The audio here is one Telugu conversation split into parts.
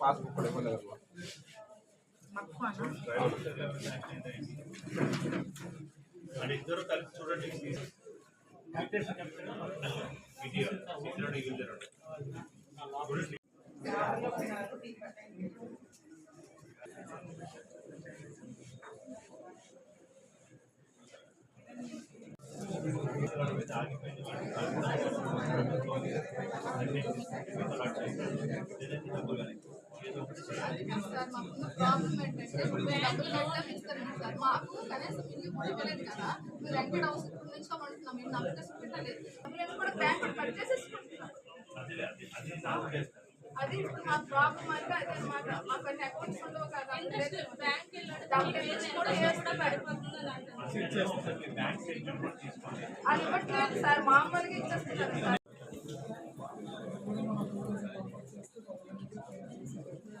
పాస్బుక్ కూడా ఇవ్వలేదు ఇద్దరు కలిసి చూడండి వీడియో సార్ మాకున్న ప్రాబ్లం ఏంటంటే డబ్బులు కట్టాం ఇస్తారండి సార్ మాకు కనీసం ఇల్లు కూడా ఇవ్వలేదు కదా మీరు రెంటెడ్ హౌస్ ఇప్పుడు నుంచి అడుగుతున్నాం మేము నమ్మకం పెట్టలేదు డబ్బులు కూడా బ్యాంక్ కట్ చేసేసుకుంటున్నాం అది ఇప్పుడు మా ప్రాబ్లం అంటే అదే అనమాట మాకు అన్ని అకౌంట్స్ ఉండవు కదా బ్యాంక్ వెళ్ళాడు డబ్బులు వేసి కూడా పడిపోతుంది అది ఇవ్వట్లేదు సార్ మామూలుగా ఇచ్చేస్తున్నారు sir.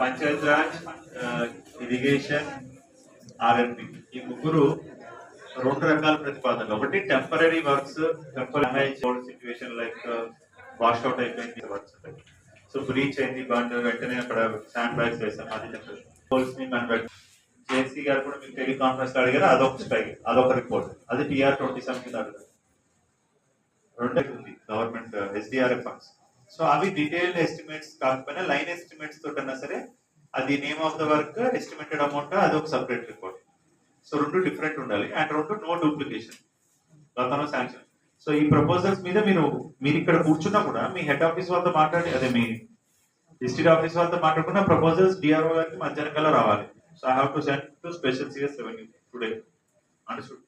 Panchayat Raj irrigation RMP ఈ ముగ్గురు రెండు రకాల ప్రతిపాదనలు. ఒకటి temporary works temporary situation like wash out అయిపోయింది వర్క్స్ సో బ్రీచ్ అయింది బండ్ వెంటనే అక్కడ శాండ్ బ్యాగ్స్ వేసాం అది టెంపరీ ని మనం జేసీ గారు కూడా మీకు టెలికాన్ఫరెన్స్ అడిగారు అదొక స్ట్రైక్ అదొక రిపోర్ట్ అది టీఆర్ ట్వంటీ సెవెన్ కింద అడిగారు రెండు ఉంది గవర్నమెంట్ ఎస్డిఆర్ఎఫ్ ఫండ్స్ సో అవి డీటెయిల్డ్ ఎస్టిమేట్స్ కాకపోయినా లైన్ ఎస్టిమేట్స్ తోటన్నా సరే అది name of the work estimated amount అది ఒక సపరేట్ రిపోర్ట్ సో రెండు డిఫరెంట్ ఉండాలి. అండ్ రెండు నో డూప్లికేషన్ గతంలో శాంక్షన్ సో ఈ ప్రపోజల్స్ మీద మీరు మీరు ఇక్కడ కూర్చున్నా కూడా మీ హెడ్ ఆఫీస్ వాళ్ళతో మాట్లాడి అదే మీ డిస్ట్రిక్ట్ ఆఫీస్ వాళ్ళతో మాట్లాడుకున్న ప్రపోజల్స్ డిఆర్ఓ గారికి మధ్యాహ్నం కల్లా రావాలి. So I have to send to special CS revenue today understood